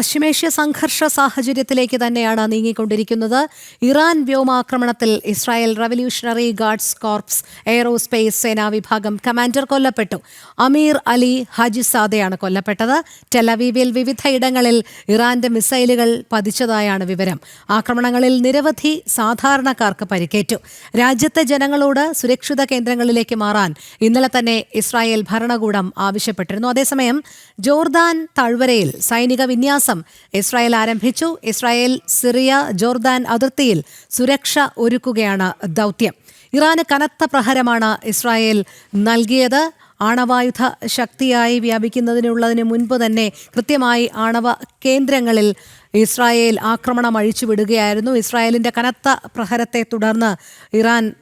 പശ്ചിമേഷ്യ സംഘർഷ സാഹചര്യത്തിലേക്ക് തന്നെയാണ് നീങ്ങിക്കൊണ്ടിരിക്കുന്നത്. ഇറാൻ വ്യോമാക്രമണത്തിൽ Israel revolutionary guards corps aerospace സേനാ വിഭാഗം കമാൻഡർ കൊല്ലപ്പെട്ടു. അമീർ അലി ഹജിസാദയാണ് കൊല്ലപ്പെട്ടത്. ടെലവീവിൽ വിവിധയിടങ്ങളിൽ ഇറാന്റെ മിസൈലുകൾ പതിച്ചതായാണ് വിവരം. ആക്രമണങ്ങളിൽ നിരവധി സാധാരണക്കാർക്ക് പരിക്കേറ്റു. രാജ്യത്തെ ജനങ്ങളോട് സുരക്ഷിത കേന്ദ്രങ്ങളിലേക്ക് മാറാൻ ഇന്നലെ തന്നെ ഇസ്രായേൽ ഭരണകൂടം ആവശ്യപ്പെട്ടിരുന്നു. അതേസമയം ജോർദാൻ താഴ്വരയിൽ സൈനിക വിന്യാസം ഇസ്രായേൽ ആരംഭിച്ചു. ഇസ്രായേൽ സിറിയ ജോർദാൻ അതിർത്തിയിൽ സുരക്ഷ ഒരുക്കുകയാണ് ദൗത്യം. ഇറാന് കനത്ത പ്രഹരമാണ് ഇസ്രായേൽ നൽകിയത്. ആണവായുധ ശക്തിയായി വ്യാപിക്കുന്നതിനുള്ളതിന് മുൻപ് തന്നെ കൃത്യമായി ആണവ കേന്ദ്രങ്ങളിൽ ഇസ്രായേൽ ആക്രമണം അഴിച്ചുവിടുകയായിരുന്നു. ഇസ്രായേലിന്റെ കനത്ത പ്രഹരത്തെ തുടർന്ന് ഇറാൻ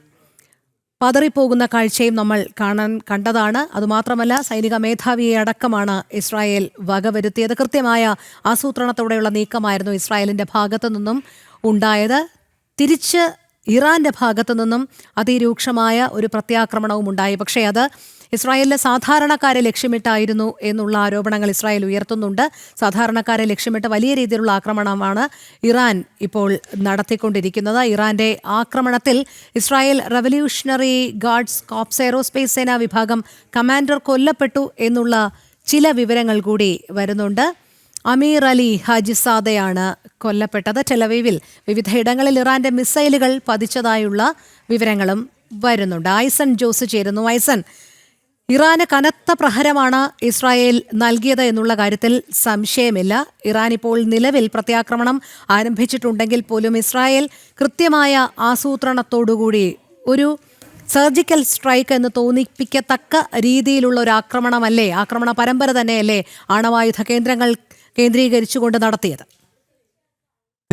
പതറിപ്പോകുന്ന കാഴ്ചയും നമ്മൾ കാണാൻ കണ്ടതാണ്. അതുമാത്രമല്ല സൈനിക മേധാവിയെ അടക്കമാണ് ഇസ്രായേൽ വകവരുത്തിയത്. കൃത്യമായ ആസൂത്രണത്തോടെയുള്ള നീക്കമായിരുന്നു ഇസ്രായേലിന്റെ ഭാഗത്തു നിന്നും ഉണ്ടായത്. തിരിച്ച് ഇറാന്റെ ഭാഗത്തു നിന്നും അതിരൂക്ഷമായ ഒരു പ്രത്യാക്രമണവും ഉണ്ടായി. പക്ഷേ അത് ഇസ്രായേലിലെ സാധാരണക്കാരെ ലക്ഷ്യമിട്ടായിരുന്നു എന്നുള്ള ആരോപണങ്ങൾ ഇസ്രായേൽ ഉയർത്തുന്നുണ്ട്. സാധാരണക്കാരെ ലക്ഷ്യമിട്ട് വലിയ രീതിയിലുള്ള ആക്രമണമാണ് ഇറാൻ ഇപ്പോൾ നടത്തിക്കൊണ്ടിരിക്കുന്നത്. ഇറാന്റെ ആക്രമണത്തിൽ Israel revolutionary guards corps aerospace സേനാ വിഭാഗം കമാൻഡർ കൊല്ലപ്പെട്ടു എന്നുള്ള ചില വിവരങ്ങൾ കൂടി വരുന്നുണ്ട്. അമീർ അലി ഹാജിസാദയാണ് കൊല്ലപ്പെട്ടത്. ടെലവീവിൽ വിവിധയിടങ്ങളിൽ ഇറാന്റെ മിസൈലുകൾ പതിച്ചതായുള്ള വിവരങ്ങളും വരുന്നുണ്ട്. ഐസൺ ജോസ് ചേരുന്നു. ഐസൺ ഇറാന് കനത്ത പ്രഹരമാണ് ഇസ്രായേൽ നൽകിയത് എന്നുള്ള കാര്യത്തിൽ സംശയമില്ല. ഇറാൻ ഇപ്പോൾ നിലവിൽ പ്രത്യാക്രമണം ആരംഭിച്ചിട്ടുണ്ടെങ്കിൽ പോലും ഇസ്രായേൽ കൃത്യമായ ആസൂത്രണത്തോടുകൂടി ഒരു സർജിക്കൽ സ്ട്രൈക്ക് എന്ന് തോന്നിപ്പിക്കത്തക്ക രീതിയിലുള്ള ഒരു ആക്രമണമല്ലേ ആക്രമണ പരമ്പര തന്നെയല്ലേ ആണവായുധ കേന്ദ്രങ്ങൾ കേന്ദ്രീകരിച്ചുകൊണ്ട് നടത്തിയത്?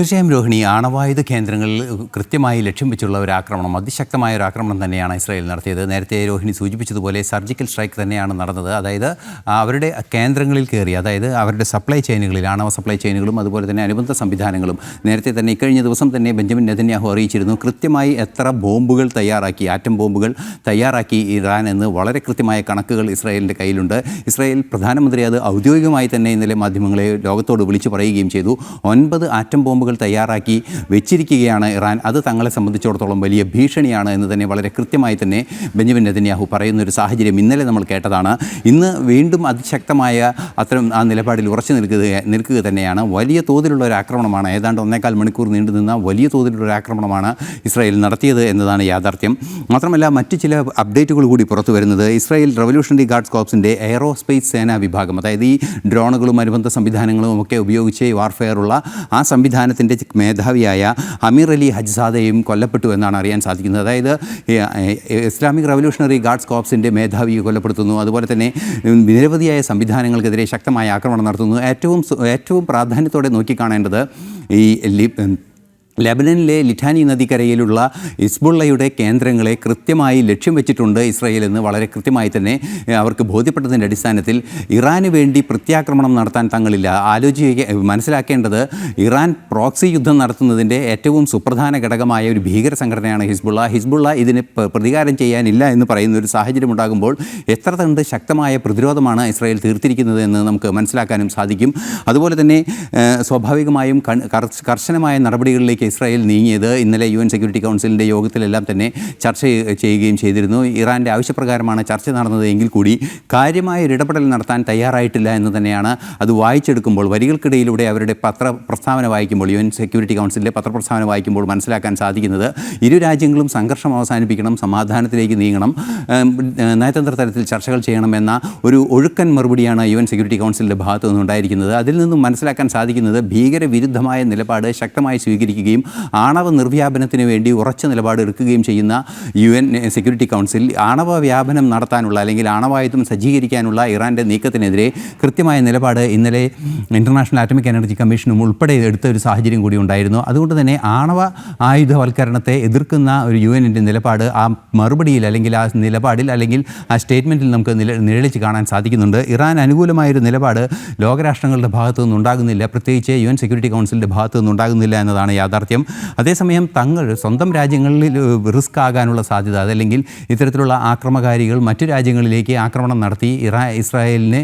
തീർച്ചയായും രോഹിണി ആണവായുധ കേന്ദ്രങ്ങളിൽ കൃത്യമായി ലക്ഷ്യം വെച്ചുള്ള ഒരു ആക്രമണം അതിശക്തമായ ഒരു ആക്രമണം തന്നെയാണ് ഇസ്രായേൽ നടത്തിയത്. നേരത്തെ രോഹിണി സൂചിപ്പിച്ചതുപോലെ സർജിക്കൽ സ്ട്രൈക്ക് തന്നെയാണ് നടന്നത്. അതായത് അവരുടെ കേന്ദ്രങ്ങളിൽ കയറി അതായത് അവരുടെ സപ്ലൈ ചെയിനുകളിൽ ആണവ സപ്ലൈ ചെയിനുകളും അതുപോലെ തന്നെ അനുബന്ധ സംവിധാനങ്ങളും നേരത്തെ തന്നെ ഇക്കഴിഞ്ഞ ദിവസം തന്നെ ബെഞ്ചമിൻ നെതന്യാഹു അറിയിച്ചിരുന്നു. കൃത്യമായി എത്ര ബോംബുകൾ തയ്യാറാക്കി ആറ്റം ബോംബുകൾ തയ്യാറാക്കി ഇറാൻ എന്ന് വളരെ കൃത്യമായ കണക്കുകൾ ഇസ്രായേലിന്റെ കയ്യിലുണ്ട്. ഇസ്രായേൽ പ്രധാനമന്ത്രി അത് ഔദ്യോഗികമായി തന്നെ ഇന്നലെ മാധ്യമങ്ങളെ ലോകത്തോട് വിളിച്ചു പറയുകയും ചെയ്തു. ഒൻപത് ആറ്റം ബോംബുകൾ തയ്യാറാക്കി വെച്ചിരിക്കുകയാണ് ഇറാൻ. അത് തങ്ങളെ സംബന്ധിച്ചിടത്തോളം വലിയ ഭീഷണിയാണ് എന്ന് തന്നെ വളരെ കൃത്യമായി തന്നെ ബെഞ്ചമിൻ നെതന്യാഹു പറയുന്ന ഒരു സാഹചര്യം ഇന്നലെ നമ്മൾ കേട്ടതാണ്. ഇന്ന് വീണ്ടും അതിശക്തമായ അത്തരം ആ നിലപാടിൽ ഉറച്ചു നിൽക്കുക നിൽക്കുക തന്നെയാണ്. വലിയ തോതിലുള്ള ഒരു ആക്രമണമാണ്. ഏതാണ്ട് ഒന്നേകാൽ മണിക്കൂർ നീണ്ടു നിന്ന വലിയ തോതിലുള്ള ഒരു ആക്രമണമാണ് ഇസ്രായേൽ നടത്തിയത് എന്നതാണ് യാഥാർത്ഥ്യം. മാത്രമല്ല മറ്റ് ചില അപ്ഡേറ്റുകൾ കൂടി പുറത്തു വരുന്നത് ഇസ്രായേൽ റവല്യൂഷണറി ഗാർഡ്സ് കോപ്സിന്റെ എയറോസ്പേസ് സേനാ വിഭാഗം. അതായത് ഈ ഡ്രോണുകളും അനുബന്ധ സംവിധാനങ്ങളും ഒക്കെ ഉപയോഗിച്ച് വാർഫെയറുള്ള ആ സംവിധാനത്തിന്റെ മേധാവിയായ അമീർ അലി ഹജ്സാദയും കൊല്ലപ്പെട്ടു എന്നാണ് അറിയാൻ സാധിക്കുന്നത്. അതായത് ഇസ്ലാമിക് റവല്യൂഷണറി ഗാർഡ്സ് കോപ്സിന്റെ മേധാവിയെ കൊല്ലപ്പെടുത്തുന്നു. അതുപോലെ തന്നെ നിരവധിയായ സംവിധാനങ്ങൾക്കെതിരെ ശക്തമായ ആക്രമണം നടത്തുന്നു. ഏറ്റവും ഏറ്റവും പ്രാധാന്യത്തോടെ നോക്കിക്കാണേണ്ടത് ഈ ലെബനനിലെ ലിറ്റാനി നദിക്കരയിലുള്ള ഇസ്ബുള്ളയുടെ കേന്ദ്രങ്ങളെ കൃത്യമായി ലക്ഷ്യം വെച്ചിട്ടുണ്ട് ഇസ്രായേൽ എന്ന്. വളരെ കൃത്യമായി തന്നെ അവർക്ക് ബോധ്യപ്പെട്ടതിന്റെ അടിസ്ഥാനത്തിൽ ഇറാന് വേണ്ടി പ്രത്യാക്രമണം നടത്താൻ തങ്ങളില്ല. ആലോചിക്ക മനസ്സിലാക്കേണ്ടത് ഇറാൻ പ്രോക്സി യുദ്ധം നടത്തുന്നതിന്റെ ഏറ്റവും സുപ്രധാന ഘടകമായ ഒരു ഭീകര സംഘടനയാണ് ഹിസ്ബുള്ള. ഹിസ്ബുള്ള ഇതിന് പ്രതികാരം ചെയ്യാനില്ല എന്ന് പറയുന്ന ഒരു സാഹചര്യം ഉണ്ടാകുമ്പോൾ എത്ര കണ്ട് ശക്തമായ പ്രതിരോധമാണ് ഇസ്രായേൽ തീർത്തിരിക്കുന്നത് എന്ന് നമുക്ക് മനസ്സിലാക്കാനും സാധിക്കും. അതുപോലെ തന്നെ സ്വാഭാവികമായും കർശനമായ നടപടികളിലേക്ക് ഇസ്രായേൽ നീങ്ങിയത് ഇന്നലെ യു എൻ സെക്യൂരിറ്റി കൗൺസിലിന്റെ യോഗത്തിലെല്ലാം തന്നെ ചർച്ച ചെയ്യുകയും ചെയ്തിരുന്നു. ഇറാന്റെ ആവശ്യപ്രകാരമാണ് ചർച്ച നടന്നത് എങ്കിൽ കൂടി കാര്യമായ ഇടപെടൽ നടത്താൻ തയ്യാറായിട്ടില്ല എന്ന് തന്നെയാണ് അത് വായിച്ചെടുക്കുമ്പോൾ വരികൾക്കിടയിലൂടെ അവരുടെ പത്ര പ്രസ്താവന വായിക്കുമ്പോൾ യു എൻ സെക്യൂരിറ്റി കൗൺസിലിന്റെ പത്രപ്രസ്താവന വായിക്കുമ്പോൾ മനസ്സിലാക്കാൻ സാധിക്കുന്നത് ഇരു രാജ്യങ്ങളും സംഘർഷം അവസാനിപ്പിക്കണം സമാധാനത്തിലേക്ക് നീങ്ങണം നയതന്ത്ര തലത്തിൽ ചർച്ചകൾ ചെയ്യണമെന്ന ഒരു ഒഴുക്കൻ മറുപടിയാണ് യു എൻ സെക്യൂരിറ്റി കൗൺസിലിന്റെ ഭാഗത്തു നിന്നുണ്ടായിരിക്കുന്നത് അതിൽ നിന്നും മനസ്സിലാക്കാൻ സാധിക്കുന്നത് ഭീകരവിരുദ്ധമായ നിലപാട് ശക്തമായി സ്വീകരിക്കുകയും ആണവ നിർവ്യാപനത്തിന് വേണ്ടി ഉറച്ച നിലപാട് എടുക്കുകയും ചെയ്യുന്ന യു എൻ സെക്യൂരിറ്റി കൗൺസിൽ ആണവ വ്യാപനം നടത്താനുള്ള അല്ലെങ്കിൽ ആണവായുധം സജ്ജീകരിക്കാനുള്ള ഇറാന്റെ നീക്കത്തിനെതിരെ കൃത്യമായ നിലപാട് ഇന്നലെ ഇന്റർനാഷണൽ ആറ്റമിക് എനർജി കമ്മീഷനും ഉൾപ്പെടെ എടുത്ത ഒരു സാഹചര്യം കൂടി ഉണ്ടായിരുന്നു. അതുകൊണ്ട് തന്നെ ആണവ ആയുധവൽക്കരണത്തെ എതിർക്കുന്ന ഒരു യു എന്നിന്റെ നിലപാട് ആ മറുപടിയിൽ അല്ലെങ്കിൽ ആ നിലപാടിൽ അല്ലെങ്കിൽ ആ സ്റ്റേറ്റ്മെന്റിൽ നമുക്ക് നില നിഴലിച്ച് കാണാൻ സാധിക്കുന്നുണ്ട്. ഇറാൻ അനുകൂലമായൊരു നിലപാട് ലോകരാഷ്ട്രങ്ങളുടെ ഭാഗത്തു നിന്നുണ്ടാകുന്നില്ല പ്രത്യേകിച്ച് യു എൻ സെക്യൂരിറ്റി കൗൺസിലിന്റെ ഭാഗത്തു നിന്നുണ്ടാകുന്നില്ല എന്നതാണ് യാഥാർത്ഥ്യം. അതേസമയം തങ്ങൾ സ്വന്തം രാജ്യങ്ങളിൽ റിസ്ക് ആകാനുള്ള സാധ്യത അതല്ലെങ്കിൽ ഇത്തരത്തിലുള്ള ആക്രമകാരികൾ മറ്റു രാജ്യങ്ങളിലേക്ക് ആക്രമണം നടത്തി ഇറാ ഇസ്രായേലിനെ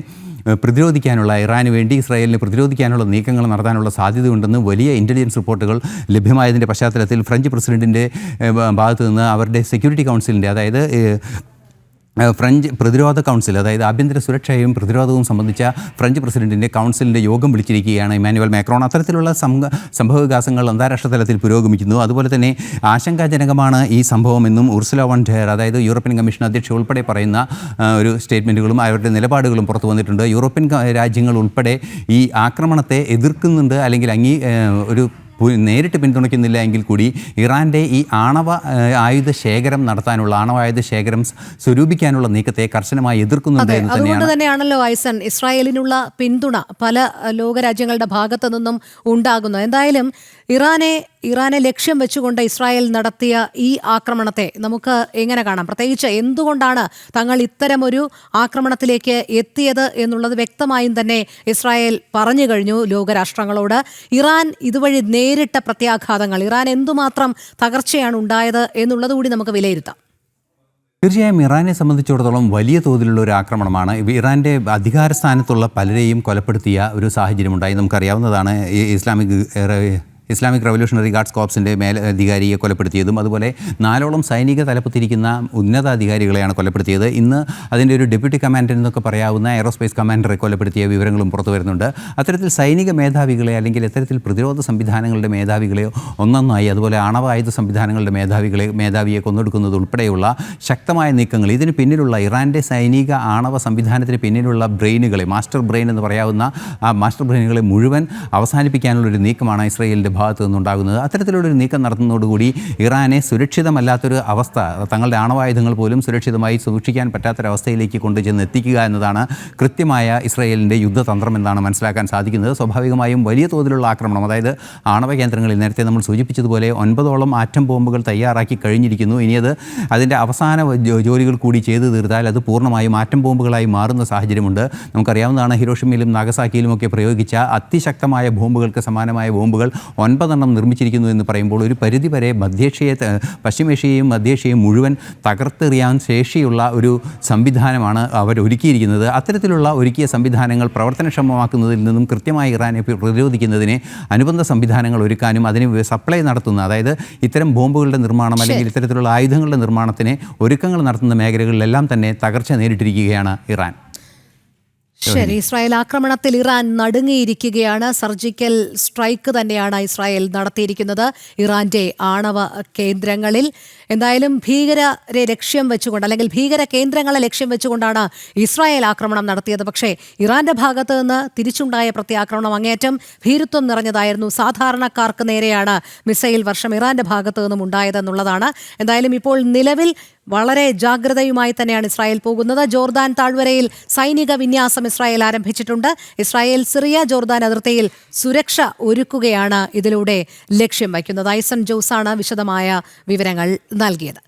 പ്രതിരോധിക്കാനുള്ള ഇറാന് വേണ്ടി ഇസ്രായേലിനെ പ്രതിരോധിക്കാനുള്ള നീക്കങ്ങൾ നടത്താനുള്ള സാധ്യതയുണ്ടെന്ന് വലിയ ഇന്റലിജൻസ് റിപ്പോർട്ടുകൾ ലഭ്യമായതിന്റെ പശ്ചാത്തലത്തിൽ ഫ്രഞ്ച് പ്രസിഡന്റിന്റെ ഭാഗത്തു നിന്ന് അവരുടെ സെക്യൂരിറ്റി കൗൺസിലിന്റെ അതായത് ഫ്രഞ്ച് പ്രതിരോധ കൗൺസിൽ അതായത് ആഭ്യന്തര സുരക്ഷയും പ്രതിരോധവും സംബന്ധിച്ച ഫ്രഞ്ച് പ്രസിഡന്റിന്റെ കൗൺസിലിന്റെ യോഗം വിളിച്ചിരിക്കുകയാണ് ഇമാനുവൽ മാക്രോൺ. അത്തരത്തിലുള്ള സംഭവ സംഭവവികാസങ്ങൾ അന്താരാഷ്ട്ര തലത്തിൽ പുരോഗമിക്കുന്നു. അതുപോലെ തന്നെ ആശങ്കാജനകമാണ് ഈ സംഭവമെന്നും ഉർസുല വൺ ഡെയർ അതായത് യൂറോപ്യൻ കമ്മീഷൻ അധ്യക്ഷ ഉൾപ്പെടെ പറയുന്ന ഒരു സ്റ്റേറ്റ്മെന്റുകളും അവരുടെ നിലപാടുകളും പുറത്തു വന്നിട്ടുണ്ട്. യൂറോപ്യൻ രാജ്യങ്ങൾ ഉൾപ്പെടെ ഈ ആക്രമണത്തെ എതിർക്കുന്നുണ്ട് അല്ലെങ്കിൽ അങ്ങീ ഒരു നേരിട്ട് പിന്തുണയ്ക്കുന്നില്ല എങ്കിൽ കൂടി ഇറാന്റെ ഈ ആണവ ആയുധ ശേഖരം നടത്താനുള്ള ആണവായുധ ശേഖരം സ്വരൂപിക്കാനുള്ള നീക്കത്തെ കർശനമായി എതിർക്കുന്നുണ്ട് എന്ന് അതുകൊണ്ട് തന്നെയാണല്ലോ ഐസൻ ഇസ്രായേലിനുള്ള പിന്തുണ പല ലോകരാജ്യങ്ങളുടെ ഭാഗത്തു നിന്നും ഉണ്ടാകുന്നു എന്തായാലും ഇറാനെ ഇറാനെ ലക്ഷ്യം വെച്ചുകൊണ്ട് ഇസ്രായേൽ നടത്തിയ ഈ ആക്രമണത്തെ നമുക്ക് എങ്ങനെ കാണാം? പ്രത്യേകിച്ച് എന്തുകൊണ്ടാണ് തങ്ങൾ ഇത്തരമൊരു ആക്രമണത്തിലേക്ക് എത്തിയത് എന്നുള്ളത് വ്യക്തമായും തന്നെ ഇസ്രായേൽ പറഞ്ഞു കഴിഞ്ഞു ലോകരാഷ്ട്രങ്ങളോട്. ഇറാൻ ഇതുവഴി നേരിട്ട പ്രത്യാഘാതങ്ങൾ ഇറാൻ എന്തുമാത്രം തകർച്ചയാണ് ഉണ്ടായത് എന്നുള്ളത് കൂടി നമുക്ക് വിലയിരുത്താം. തീർച്ചയായും ഇറാനെ സംബന്ധിച്ചിടത്തോളം വലിയ തോതിലുള്ള ഒരു ആക്രമണമാണ്. ഇറാന്റെ അധികാര സ്ഥാനത്തുള്ള പലരെയും കൊലപ്പെടുത്തിയ ഒരു സാഹചര്യമുണ്ടായി. നമുക്കറിയാവുന്നതാണ് ഇസ്ലാമിക് ഇസ്ലാമിക് റവല്യൂഷണറി ഗാർഡ്സ് കോപ്സിന്റെ മേലധികാരിയെ കൊലപ്പെടുത്തിയതും അതുപോലെ നാലോളം സൈനിക തലപ്പത്തിരിക്കുന്ന ഉന്നതാധികാരികളെയാണ് കൊലപ്പെടുത്തിയത്. ഇന്ന് അതിന്റെ ഒരു ഡെപ്യൂട്ടി കമാൻഡർ എന്നൊക്കെ പറയാവുന്ന എയറോസ്പേസ് കമാൻഡറെ കൊലപ്പെടുത്തിയ വിവരങ്ങളും പുറത്തു വരുന്നുണ്ട്. അത്തരത്തിൽ സൈനിക മേധാവികളെ അല്ലെങ്കിൽ ഇത്തരത്തിൽ പ്രതിരോധ സംവിധാനങ്ങളുടെ മേധാവികളെയോ ഒന്നൊന്നായി അതുപോലെ ആണവായുധ സംവിധാനങ്ങളുടെ മേധാവികളെ മേധാവിയെ കൊന്നൊടുക്കുന്നത് ഉൾപ്പെടെയുള്ള ശക്തമായ നീക്കങ്ങൾ ഇതിന് പിന്നിലുള്ള ഇറാന്റെ സൈനിക ആണവ സംവിധാനത്തിന് പിന്നിലുള്ള ബ്രെയിനുകളെ മാസ്റ്റർ ബ്രെയിൻ എന്ന് പറയാവുന്ന ആ മാസ്റ്റർ ബ്രെയിനുകളെ മുഴുവൻ അവസാനിപ്പിക്കാനുള്ള ഒരു നീക്കമാണ് ഇസ്രയേലിന്റെ ഭാഗത്തു നിന്നുണ്ടാകുന്നത്. അത്തരത്തിലുള്ളൊരു നീക്കം നടത്തുന്നതോടുകൂടി ഇറാനെ സുരക്ഷിതമല്ലാത്തൊരു അവസ്ഥ തങ്ങളുടെ ആണവായുധങ്ങൾ പോലും സുരക്ഷിതമായി സൂക്ഷിക്കാൻ പറ്റാത്തൊരവസ്ഥയിലേക്ക് കൊണ്ടുചെന്ന് എത്തിക്കുക എന്നതാണ് കൃത്യമായ ഇസ്രയേലിന്റെ യുദ്ധതന്ത്രം എന്നാണ് മനസ്സിലാക്കാൻ സാധിക്കുന്നത്. സ്വാഭാവികമായും വലിയ തോതിലുള്ള ആക്രമണം അതായത് ആണവ കേന്ദ്രങ്ങളിൽ നേരത്തെ നമ്മൾ സൂചിപ്പിച്ചതുപോലെ ഒൻപതോളം ആറ്റം ബോംബുകൾ തയ്യാറാക്കി കഴിഞ്ഞിരിക്കുന്നു. ഇനി അത് അതിന്റെ അവസാന ജോലികൾ കൂടി ചെയ്തു തീർത്താൽ അത് പൂർണമായും ആറ്റം ബോംബുകളായി മാറുന്ന സാഹചര്യമുണ്ട്. നമുക്കറിയാവുന്നതാണ് ഹിരോഷിമയിലും നാഗസാക്കിയിലും ഒക്കെ പ്രയോഗിച്ച അതിശക്തമായ ബോംബുകൾക്ക് സമാനമായ ബോംബുകൾ ഒൻപതെണ്ണം നിർമ്മിച്ചിരിക്കുന്നു എന്ന് പറയുമ്പോൾ ഒരു പരിധി വരെ മധ്യേഷ്യയെ പശ്ചിമേഷ്യയും മധ്യേഷ്യയും മുഴുവൻ തകർത്തെറിയാൻ ശേഷിയുള്ള ഒരു സംവിധാനമാണ് അവർ ഒരുക്കിയിരിക്കുന്നത്. അത്തരത്തിലുള്ള ഒരുക്കിയ സംവിധാനങ്ങൾ പ്രവർത്തനക്ഷമമാക്കുന്നതിൽ നിന്നും കൃത്യമായി ഇറാനെ പ്രതിരോധിക്കുന്നതിന് അനുബന്ധ സംവിധാനങ്ങൾ ഒരുക്കാനും അതിന് സപ്ലൈ നടത്തുന്ന അതായത് ഇത്തരം ബോംബുകളുടെ നിർമ്മാണം അല്ലെങ്കിൽ ഇത്തരത്തിലുള്ള ആയുധങ്ങളുടെ നിർമ്മാണത്തിന് ഒരുക്കങ്ങൾ നടത്തുന്ന മേഖലകളിലെല്ലാം തന്നെ തകർച്ച നേരിട്ടിരിക്കുകയാണ് ഇറാൻ. ശരി. ഇസ്രായേൽ ആക്രമണത്തിൽ ഇറാൻ നടുങ്ങിയിരിക്കുകയാണ്. സർജിക്കൽ സ്ട്രൈക്ക് തന്നെയാണ് ഇസ്രായേൽ നടത്തിയിരിക്കുന്നത്. ഇറാന്റെ ആണവ കേന്ദ്രങ്ങളിൽ. എന്തായാലും ഭീകരരെ ലക്ഷ്യം വെച്ചുകൊണ്ട് അല്ലെങ്കിൽ ഭീകര കേന്ദ്രങ്ങളെ ലക്ഷ്യം വെച്ചുകൊണ്ടാണ് ഇസ്രായേൽ ആക്രമണം നടത്തിയത്. പക്ഷേ ഇറാന്റെ ഭാഗത്ത് നിന്ന് തിരിച്ചുണ്ടായ പ്രത്യാക്രമണം അങ്ങേറ്റം ഭീരുത്വം നിറഞ്ഞതായിരുന്നു. സാധാരണക്കാർക്ക് നേരെയാണ് മിസൈൽ വർഷം ഇറാന്റെ ഭാഗത്ത് നിന്നും ഉണ്ടായതെന്നുള്ളതാണ് എന്തായാലും ഇപ്പോൾ നിലവിൽ വളരെ ജാഗ്രതയുമായി തന്നെയാണ് ഇസ്രായേൽ പോകുന്നത്. ജോർദാൻ താഴ്വരയിൽ സൈനിക വിന്യാസം ഇസ്രായേൽ ആരംഭിച്ചിട്ടുണ്ട്. ഇസ്രായേൽ സിറിയ ജോർദാൻ അതിർത്തിയിൽ സുരക്ഷ ഒരുക്കുകയാണ് ഇതിലൂടെ ലക്ഷ്യം വയ്ക്കുന്നത്. ഐസൺ ജോസാണ് വിശദമായ വിവരങ്ങൾ നൽകിയത്.